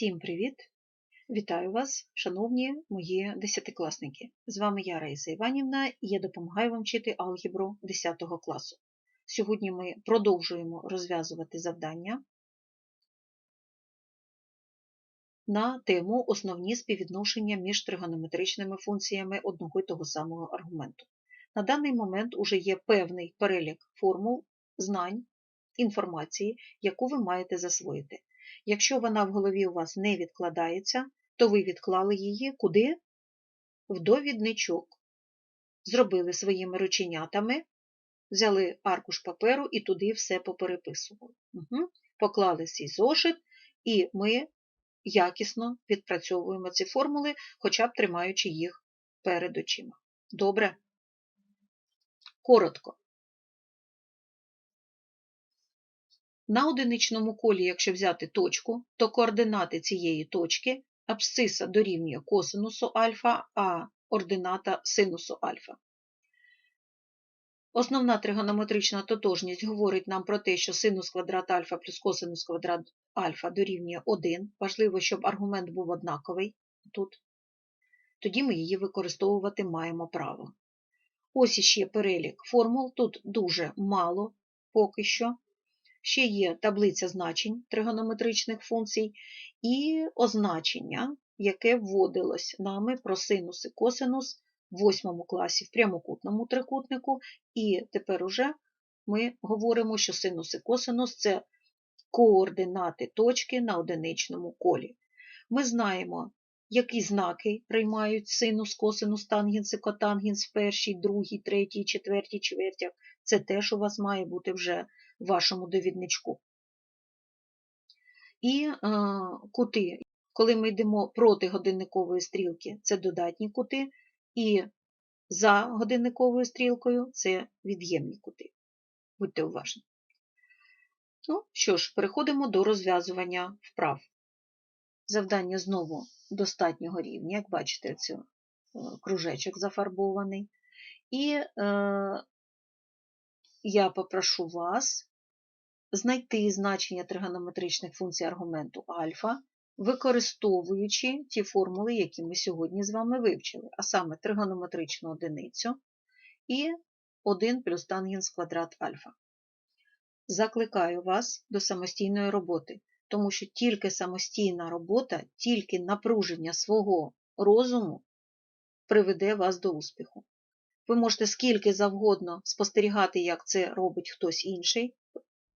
Всім привіт! Вітаю вас, шановні мої десятикласники. З вами я, Раїса Іванівна, і я допомагаю вам вчити алгебру 10 класу. Сьогодні ми продовжуємо розв'язувати завдання на тему основні співвідношення між тригонометричними функціями одного і того самого аргументу. На даний момент уже є певний перелік формул, знань, інформації, яку ви маєте засвоїти. Якщо вона в голові у вас не відкладається, то ви відклали її куди? В довідничок. Зробили своїми рученятами, взяли аркуш паперу і туди все попереписували. Угу. Поклали свій зошит, і ми якісно відпрацьовуємо ці формули, хоча б тримаючи їх перед очима. Добре? Коротко. На одиничному колі, якщо взяти точку, то координати цієї точки абсциса дорівнює косинусу альфа, а ордината синусу альфа. Основна тригонометрична тотожність говорить нам про те, що синус квадрат альфа плюс косинус квадрат альфа дорівнює 1. Важливо, щоб аргумент був однаковий тут. Тоді ми її використовувати маємо право. Ось іще перелік формул, тут дуже мало поки що. Ще є таблиця значень тригонометричних функцій і означення, яке вводилось нами про синус і косинус в 8 класі в прямокутному трикутнику, і тепер уже ми говоримо, що синус і косинус це координати точки на одиничному колі. Ми знаємо, які знаки приймають синус, косинус, тангенс і котангенс в першій, другій, третій, четвертій чвертях. Це теж у вас має бути вже вашому довідничку. І е, кути, коли ми йдемо проти годинникової стрілки, це додатні кути, і за годинниковою стрілкою це від'ємні кути. Будьте уважні. Ну, що ж, переходимо до розв'язування вправ. Завдання знову достатнього рівня, як бачите, це кружечок зафарбований. І е, я попрошу вас знайти значення тригонометричних функцій аргументу альфа, використовуючи ті формули, які ми сьогодні з вами вивчили, а саме тригонометричну одиницю і 1 плюс тангенс квадрат альфа. Закликаю вас до самостійної роботи, тому що тільки самостійна робота, тільки напруження свого розуму приведе вас до успіху. Ви можете скільки завгодно спостерігати, як це робить хтось інший,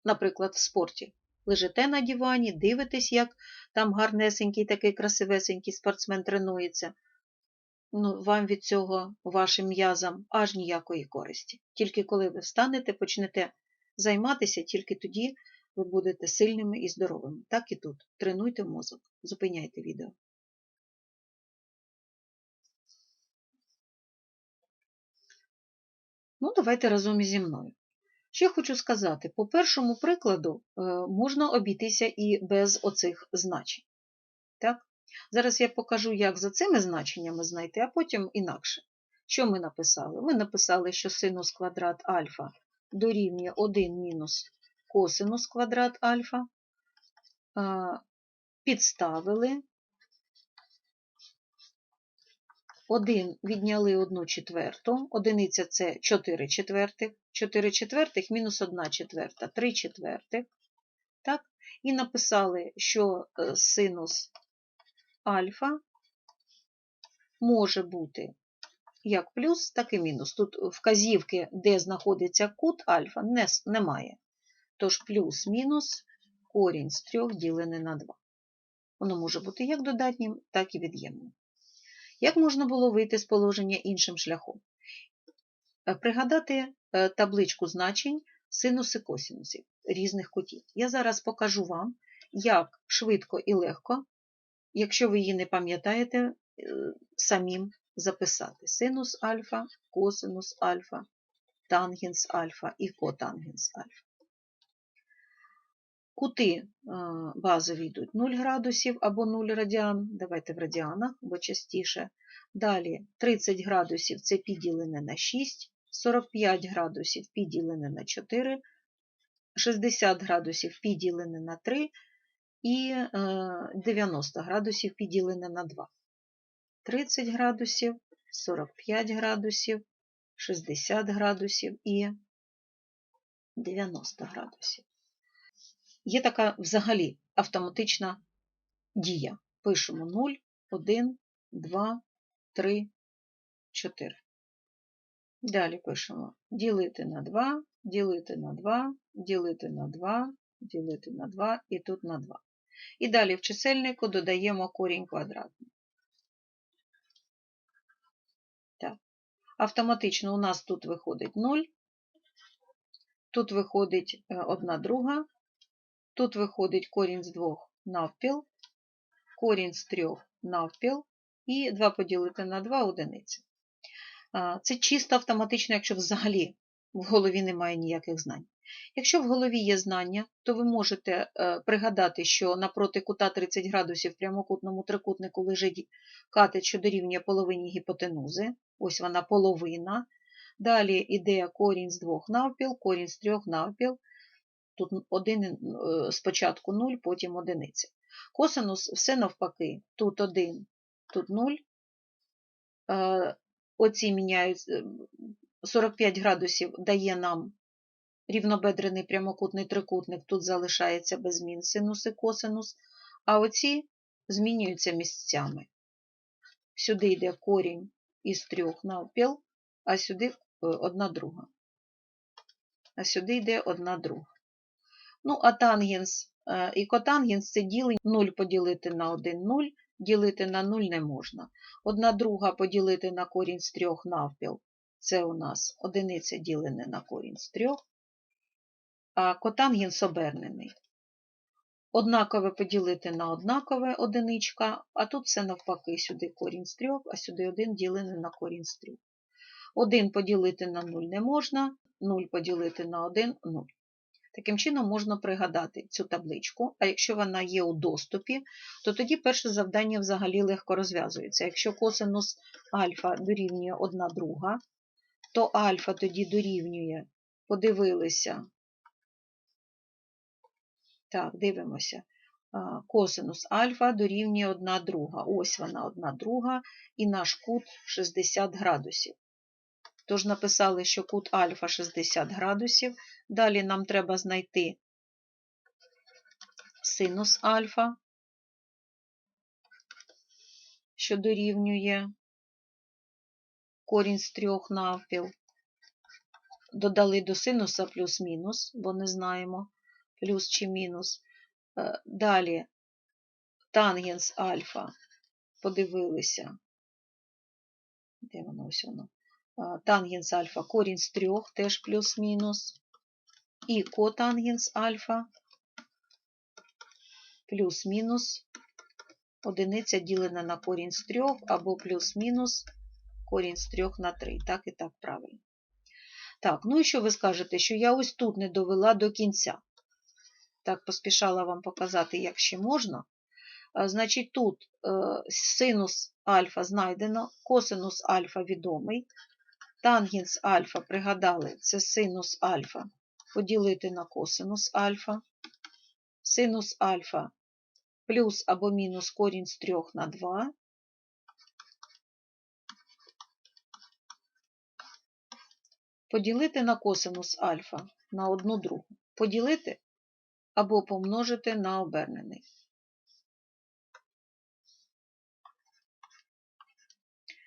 наприклад, в спорті. Лежите на дивані, дивитесь, як там гарнесенький, такий красивесенький спортсмен тренується. Ну, Вам від цього, вашим м'язам, аж ніякої користі. Тільки коли ви встанете, почнете займатися, тільки тоді ви будете сильними і здоровими. Так і тут. Тренуйте мозок, зупиняйте відео. Ну, давайте разом зі мною. Що хочу сказати, по першому прикладу е, можна обійтися і без оцих значень. Так? Зараз я покажу, як за цими значеннями знайти, а потім інакше. Що ми написали? Ми написали, що синус квадрат альфа дорівнює 1 мінус косинус квадрат альфа. Підставили 1 відняли 1 четверту, одиниця це 4 четвертих, 4 четвертих мінус 1 четверта, 3 четвертих. Так? І написали, що е, синус альфа може бути як плюс, так і мінус. Тут вказівки, де знаходиться кут альфа, не, немає. Тож плюс-мінус корінь з 3 ділене на 2. Воно може бути як додатнім, так і від'ємним. Як можна було вийти з положення іншим шляхом? Е, пригадати е, табличку значень синуси косінусів різних кутів. Я зараз покажу вам, як швидко і легко, якщо ви її не пам'ятаєте, е, самим записати синус альфа, косинус альфа, тангенс альфа і котангенс альфа. Кути е, базові йдуть 0 градусів або 0 радіан. Давайте в радіанах, бо частіше. Далі 30 градусів це піділене на 6, 45 градусів піділене на 4, 60 градусів піділене на 3 і е, 90 градусів поділене на 2. 30 градусів, 45 градусів, 60 градусів і 90 градусів. Є така взагалі автоматична дія. Пишемо 0, 1, 2, 3, 4. Далі пишемо ділити на 2, ділити на 2, ділити на 2, ділити на 2 і тут на 2. І далі в чисельнику додаємо корінь квадратний. Так. Автоматично у нас тут виходить 0, тут виходить 1 друга, тут виходить корінь з 2 навпіл, корінь з 3 навпіл і 2 поділити на 2 одиниці. Це чисто автоматично, якщо взагалі в голові немає ніяких знань. Якщо в голові є знання, то ви можете е, пригадати, що напроти кута 30 градусів в прямокутному трикутнику лежить катет, що дорівнює половині гіпотенузи. Ось вона половина. Далі йде корінь з 2 навпіл, корінь з 3 навпіл. Тут один, е, спочатку 0, потім одиниця. Косинус все навпаки. Тут 1, тут 0 оці міняють 45 градусів дає нам рівнобедрений прямокутний трикутник, тут залишається без змін синус і косинус, а оці змінюються місцями. Сюди йде корінь із трьох навпіл, а сюди е, одна друга. А сюди йде одна друга. Ну, а тангенс е, і котангенс це ділення 0 поділити на 1 0, ділити на 0 не можна. Одна друга поділити на корінь з трьох навпіл. Це у нас одиниця ділене на корінь з трьох, а котангенс обернений. Однакове поділити на однакове одиничка, а тут все навпаки, сюди корінь з трьох, а сюди один ділене на корінь з трьох. Один поділити на 0 не можна, 0 поділити на 1 – 0. Таким чином можна пригадати цю табличку, а якщо вона є у доступі, то тоді перше завдання взагалі легко розв'язується. Якщо косинус альфа дорівнює 1 друга, то альфа тоді дорівнює, подивилися. Так, дивимося. Косинус альфа дорівнює 1 друга. Ось вона 1 друга, і наш кут 60 градусів. Тож написали, що кут альфа 60 градусів. Далі нам треба знайти синус альфа, що дорівнює корінь з трьох навпіл. Додали до синуса плюс-мінус, бо не знаємо, плюс чи мінус. Е, далі тангенс альфа подивилися. Де воно ось воно? Тангенс альфа корінь з трьох, теж плюс-мінус. І котангенс альфа плюс-мінус одиниця ділена на корінь з трьох, або плюс-мінус корінь з трьох на 3. Так і так правильно. Так, ну і що ви скажете, що я ось тут не довела до кінця. Так, поспішала вам показати, як ще можна. Значить, тут е, синус альфа знайдено, косинус альфа відомий. Тангенс альфа, пригадали, це синус альфа поділити на косинус альфа. Синус альфа плюс або мінус корінь з 3 на 2. Поділити на косинус альфа на одну другу. Поділити або помножити на обернений.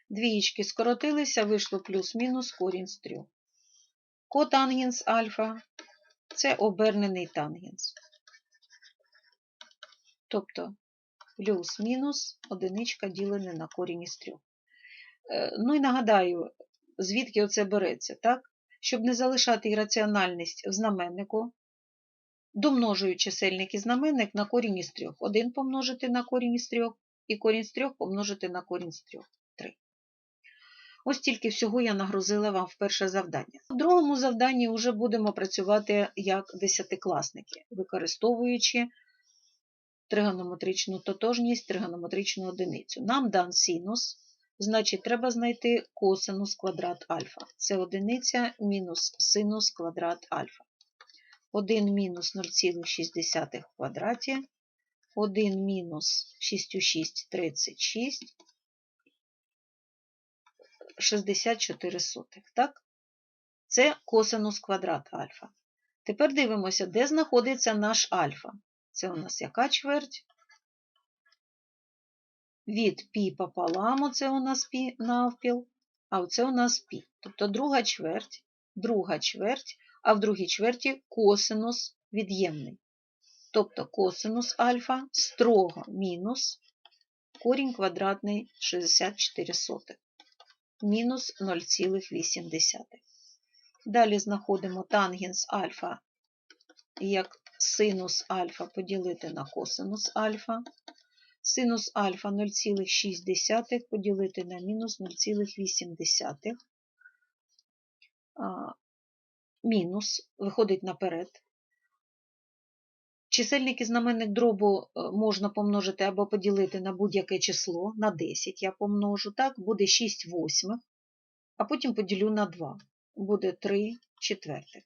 Двієчки скоротилися, вийшло плюс-мінус корінь з 3. Котангенс альфа це обернений тангенс. Тобто плюс-мінус одиничка ділене на корінь із 3. Е, ну і нагадаю, звідки оце береться, так? Щоб не залишати ірраціональність в знаменнику, домножую чисельник і знаменник на корінь із 3. 1 помножити на корінь із 3 і корінь з 3 помножити на корінь з 3. Ось тільки всього я нагрузила вам в перше завдання. В другому завданні вже будемо працювати як десятикласники, використовуючи тригонометричну тотожність, тригонометричну одиницю. Нам дан синус, значить, треба знайти косинус квадрат альфа. Це одиниця мінус синус квадрат альфа. 1 мінус 0,6 в квадраті 1 мінус 6 у 6 – 36, 64 сотих, так? Це косинус квадрат альфа. Тепер дивимося, де знаходиться наш альфа. Це у нас яка чверть? Від пі пополам, оце у нас пі навпіл, а оце у нас пі. Тобто друга чверть, друга чверть, а в другій чверті косинус від'ємний. Тобто косинус альфа строго мінус корінь квадратний 64 сотих, мінус 0,8. Далі знаходимо тангенс альфа як синус альфа поділити на косинус альфа. Синус альфа 0,6 поділити на мінус 0,8. Мінус виходить наперед. Чисельник і знаменник дробу е, можна помножити або поділити на будь-яке число, на 10 я помножу, так, буде 6 восьмих, а потім поділю на 2, буде 3 четвертих.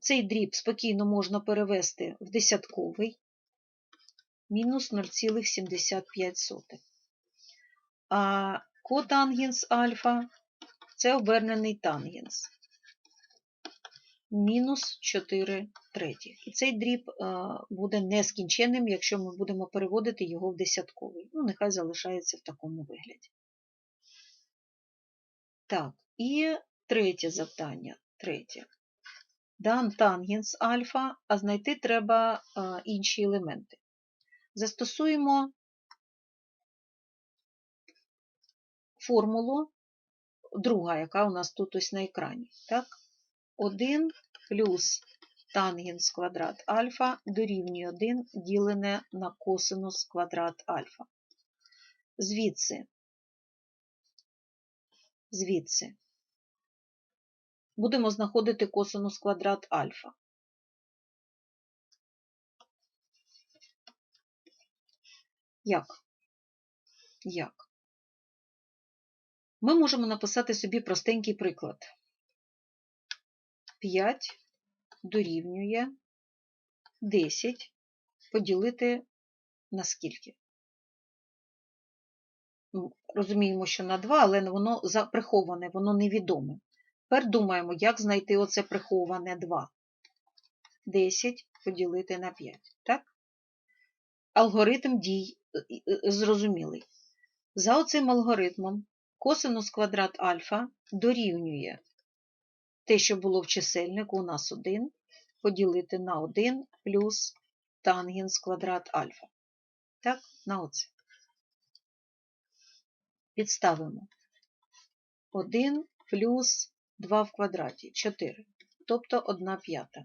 Цей дріб спокійно можна перевести в десятковий, мінус 0,75. А котангенс альфа це обернений тангенс мінус 4 третіх. І цей дріб буде нескінченним, якщо ми будемо переводити його в десятковий. Ну, нехай залишається в такому вигляді. Так, і третє завдання. Третє. Дан тангенс альфа, а знайти треба інші елементи. Застосуємо формулу, друга, яка у нас тут ось на екрані. Так? 1 плюс тангенс квадрат альфа дорівнює 1 ділене на косинус квадрат альфа. Звідси, звідси будемо знаходити косинус квадрат альфа. Як? Як? Ми можемо написати собі простенький приклад. 5 дорівнює 10 поділити на скільки? Ну, розуміємо, що на 2, але воно приховане, воно невідоме. Тепер думаємо, як знайти оце приховане 2. 10 поділити на 5. Так? Алгоритм дій е, е, зрозумілий. За оцим алгоритмом косинус квадрат альфа дорівнює те, що було в чисельнику, у нас 1 поділити на 1 плюс тангенс квадрат альфа. Так, на оце. Підставимо 1 плюс 2 в квадраті 4, тобто 1 п'ята.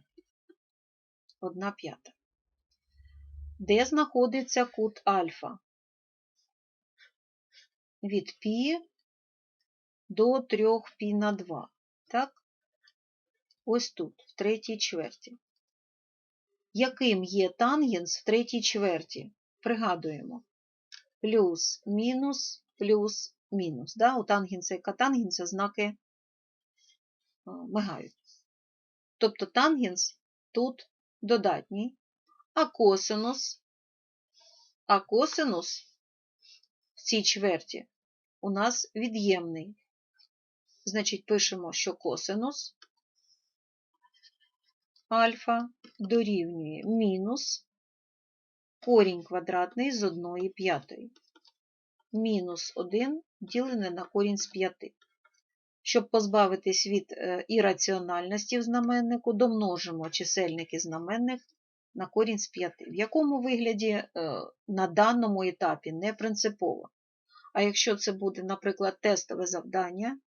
1 п'ята. Де знаходиться кут альфа? Від π до 3 π на 2. Так? Ось тут, в третій чверті. Яким є тангенс в третій чверті? Пригадуємо. Плюс, мінус, плюс, мінус. Да? У тангенса і катангенса знаки мигають. Тобто тангенс тут додатній, а косинус, а косинус в цій чверті у нас від'ємний. Значить, пишемо, що косинус альфа дорівнює мінус корінь квадратний з 1 п'ятої. Мінус 1 ділене на корінь з 5. Щоб позбавитись від е, ірраціональності в знаменнику, домножимо чисельник і знаменник на корінь з 5. В якому вигляді е, на даному етапі не принципово. А якщо це буде, наприклад, тестове завдання,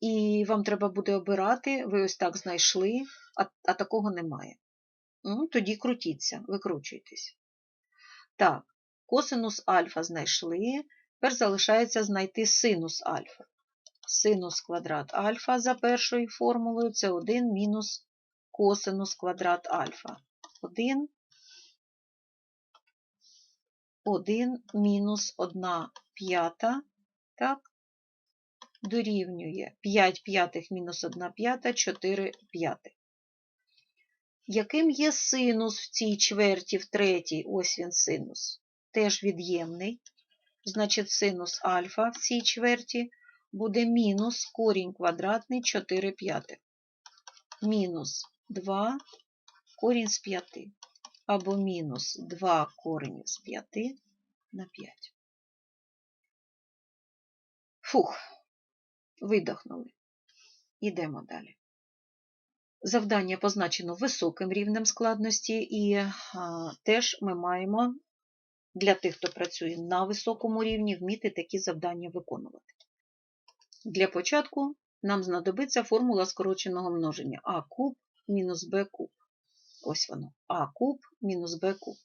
і вам треба буде обирати, ви ось так знайшли, а, а такого немає. Ну, Тоді крутіться, викручуйтесь. Так, косинус альфа знайшли. Тепер залишається знайти синус альфа. Синус квадрат альфа за першою формулою це 1 мінус косинус квадрат альфа. 1 1 мінус 1 п'ята, так, дорівнює 5 п'ятих мінус 1 п'ята, 4 п'ятих. Яким є синус в цій чверті, в третій, ось він синус, теж від'ємний. Значить, синус альфа в цій чверті буде мінус корінь квадратний 4 п'ятих. Мінус 2 корінь з 5. Або мінус 2 корінь з 5 на 5. Фух, видохнули. Ідемо далі. Завдання позначено високим рівнем складності, і а, теж ми маємо для тих, хто працює на високому рівні, вміти такі завдання виконувати. Для початку нам знадобиться формула скороченого множення а куб мінус б куб. Ось воно. А куб мінус Б куб.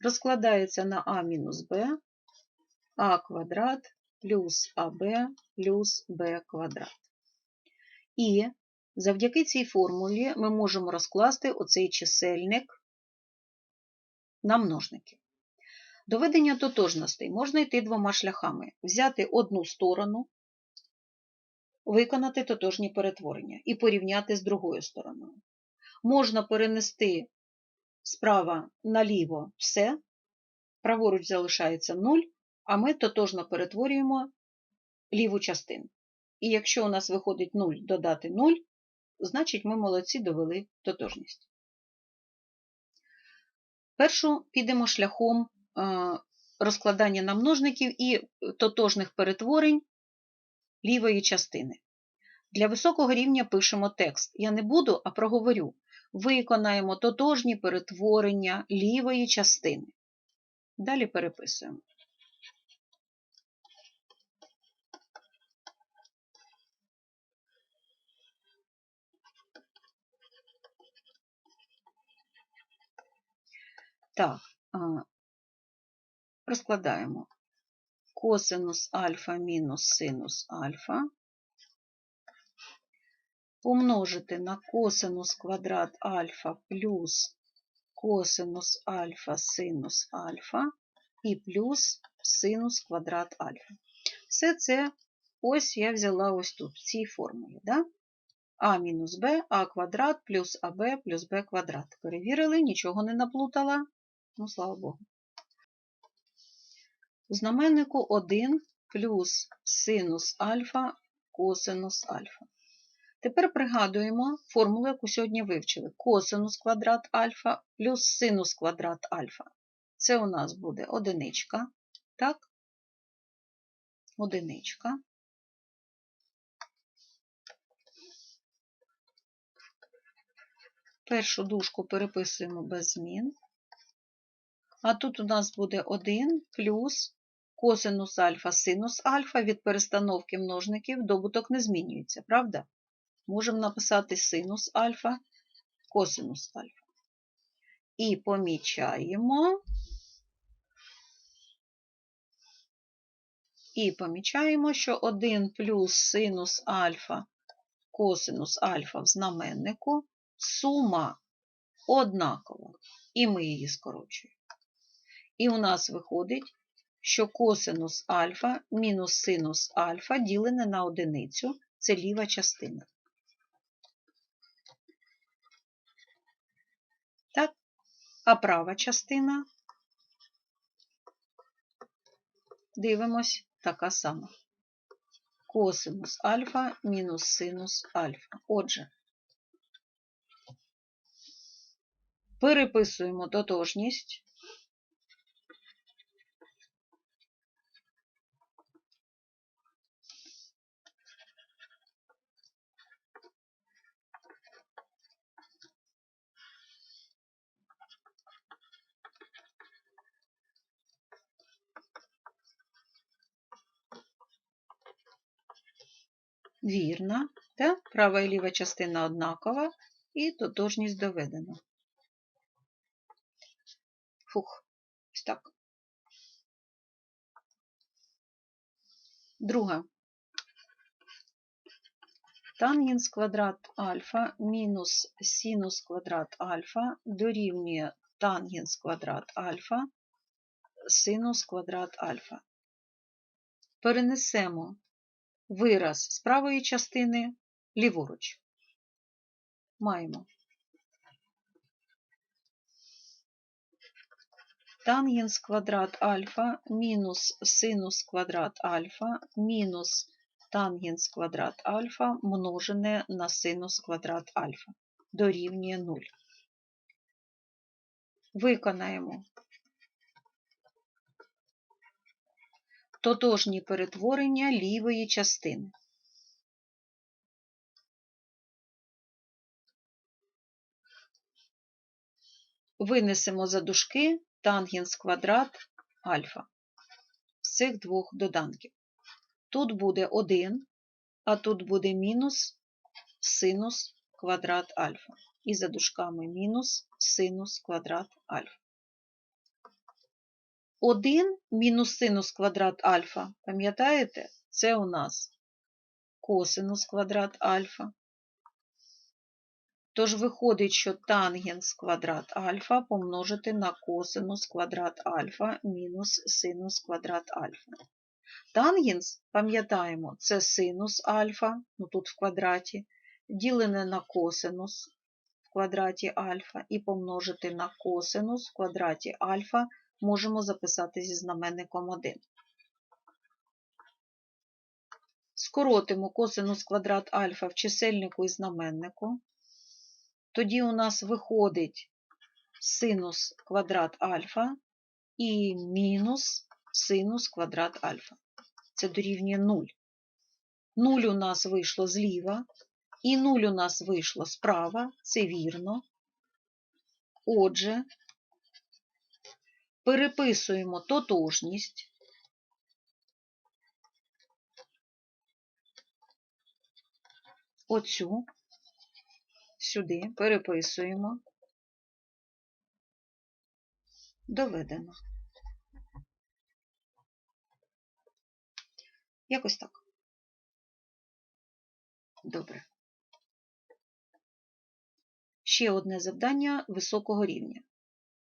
Розкладається на А мінус Б, А квадрат плюс АБ плюс Б квадрат. І завдяки цій формулі ми можемо розкласти оцей чисельник на множники. До ведення тотожностей можна йти двома шляхами: взяти одну сторону, виконати тотожні перетворення і порівняти з другою стороною. Можна перенести справа наліво все, праворуч залишається 0, а ми тотожно перетворюємо ліву частину. І якщо у нас виходить 0 додати 0, значить ми молодці довели тотожність. Першу підемо шляхом розкладання на множників і тотожних перетворень лівої частини. Для високого рівня пишемо текст. Я не буду, а проговорю. Виконаємо тотожні перетворення лівої частини. Далі переписуємо. Так, розкладаємо косинус альфа мінус синус альфа помножити на косинус квадрат альфа плюс косинус альфа синус альфа і плюс синус квадрат альфа. Все це ось я взяла ось тут, в цій формулі. Да? А мінус Б, А квадрат плюс АБ плюс Б квадрат. Перевірили, нічого не наплутала. Ну, слава Богу. У знаменнику 1 плюс синус альфа косинус альфа. Тепер пригадуємо формулу, яку сьогодні вивчили. Косинус квадрат альфа плюс синус квадрат альфа. Це у нас буде одиничка. Так? Одиничка. Першу дужку переписуємо без змін. А тут у нас буде 1 плюс косинус альфа синус альфа від перестановки множників добуток не змінюється, правда? Можемо написати синус альфа, косинус альфа. І помічаємо, і помічаємо, що 1 плюс синус альфа, косинус альфа в знаменнику сума однакова, і ми її скорочуємо. І у нас виходить, що косинус альфа мінус синус альфа ділене на одиницю це ліва частина. Так? А права частина, дивимось, така сама. Косинус альфа мінус синус альфа. Отже, переписуємо тотожність. Вірно, так? права і ліва частина однакова, і тотожність доведена. Фух, ось так. Друга. Тангенс квадрат альфа мінус синус квадрат альфа дорівнює тангенс квадрат альфа синус квадрат альфа. Перенесемо Вираз з правої частини ліворуч. Маємо. Тангенс квадрат альфа мінус синус квадрат альфа мінус тангенс квадрат альфа множене на синус квадрат альфа дорівнює 0. Виконаємо тотожні перетворення лівої частини. Винесемо за дужки тангенс квадрат альфа з цих двох доданків. Тут буде 1, а тут буде мінус синус квадрат альфа. І за дужками мінус синус квадрат альфа. 1 мінус синус квадрат альфа, пам'ятаєте, це у нас косинус квадрат альфа. Тож виходить, що тангенс квадрат альфа помножити на косинус квадрат альфа мінус синус квадрат альфа. Тангенс, пам'ятаємо, це синус альфа, ну тут в квадраті, ділене на косинус в квадраті альфа і помножити на косинус в квадраті альфа можемо записати зі знаменником 1. Скоротимо косинус квадрат альфа в чисельнику і знаменнику. Тоді у нас виходить синус квадрат альфа і мінус синус квадрат альфа. Це дорівнює 0. 0 у нас вийшло зліва, і 0 у нас вийшло справа, це вірно. Отже, переписуємо тотожність. Оцю сюди переписуємо. Доведено. Якось так. Добре. Ще одне завдання високого рівня.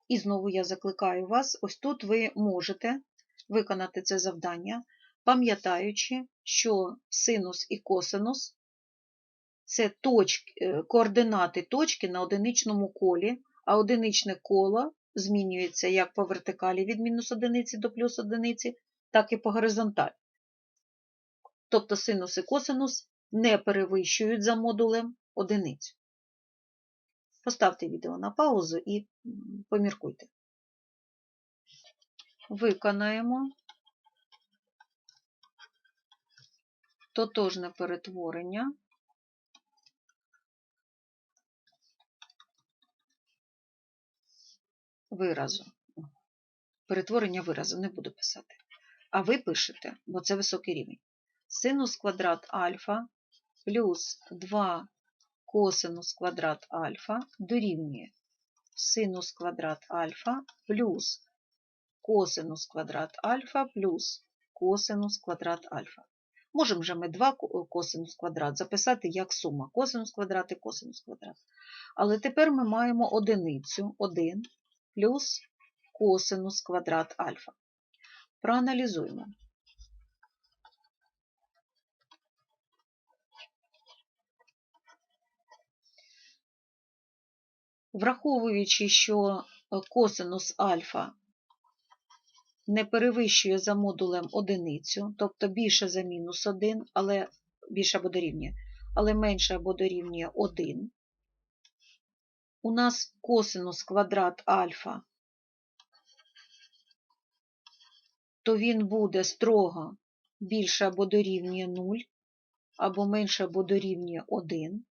І знову я закликаю вас, ось тут ви можете виконати це завдання, пам'ятаючи, що синус і косинус це точки, координати точки на одиничному колі, а одиничне коло змінюється як по вертикалі від мінус одиниці до плюс одиниці, так і по горизонталі. Тобто синус і косинус не перевищують за модулем одиницю. Поставте відео на паузу і поміркуйте. Виконаємо тотожне перетворення. Виразу. Перетворення виразу не буду писати. А ви пишете, бо це високий рівень. Синус квадрат альфа плюс 2 косинус квадрат альфа дорівнює синус квадрат альфа плюс косинус квадрат альфа плюс косинус квадрат альфа. Можемо вже ми 2 косинус квадрат записати як сума косинус квадрат і косинус квадрат. Але тепер ми маємо одиницю 1 плюс косинус квадрат альфа. Проаналізуємо. Враховуючи, що косинус альфа не перевищує за модулем одиницю, тобто більше за мінус 1, але більше або дорівнює, але менше або дорівнює 1, у нас косинус квадрат альфа, то він буде строго більше або дорівнює 0, або менше або дорівнює 1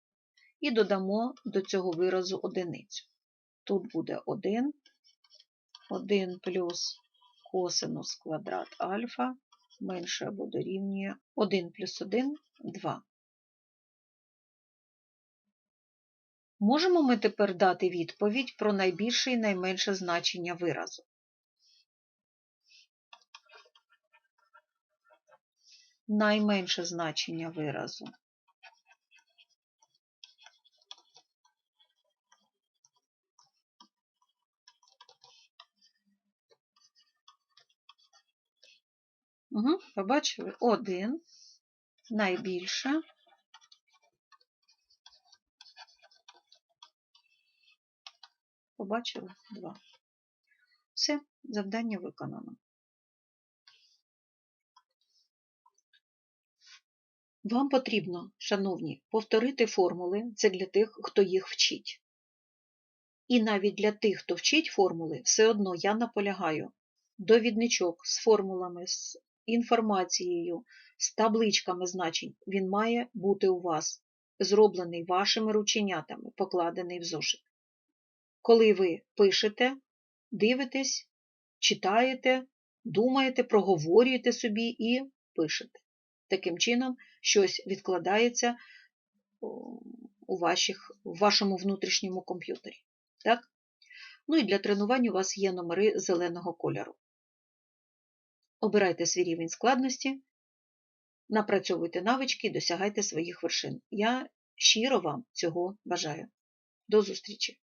і додамо до цього виразу одиницю. Тут буде 1, 1 плюс косинус квадрат альфа менше або дорівнює 1 плюс 1 2. Можемо ми тепер дати відповідь про найбільше і найменше значення виразу. Найменше значення виразу Угу, Побачили? Один, найбільше. Побачили? Два. Все, завдання виконано. Вам потрібно, шановні, повторити формули, це для тих, хто їх вчить. І навіть для тих, хто вчить формули, все одно я наполягаю довідничок з формулами, з інформацією, з табличками значень, він має бути у вас, зроблений вашими рученятами, покладений в зошит. Коли ви пишете, дивитесь, читаєте, думаєте, проговорюєте собі і пишете. Таким чином, щось відкладається у, ваших, у вашому внутрішньому комп'ютері. Так? Ну і для тренувань у вас є номери зеленого кольору. Обирайте свій рівень складності, напрацьовуйте навички і досягайте своїх вершин. Я щиро вам цього бажаю. До зустрічі!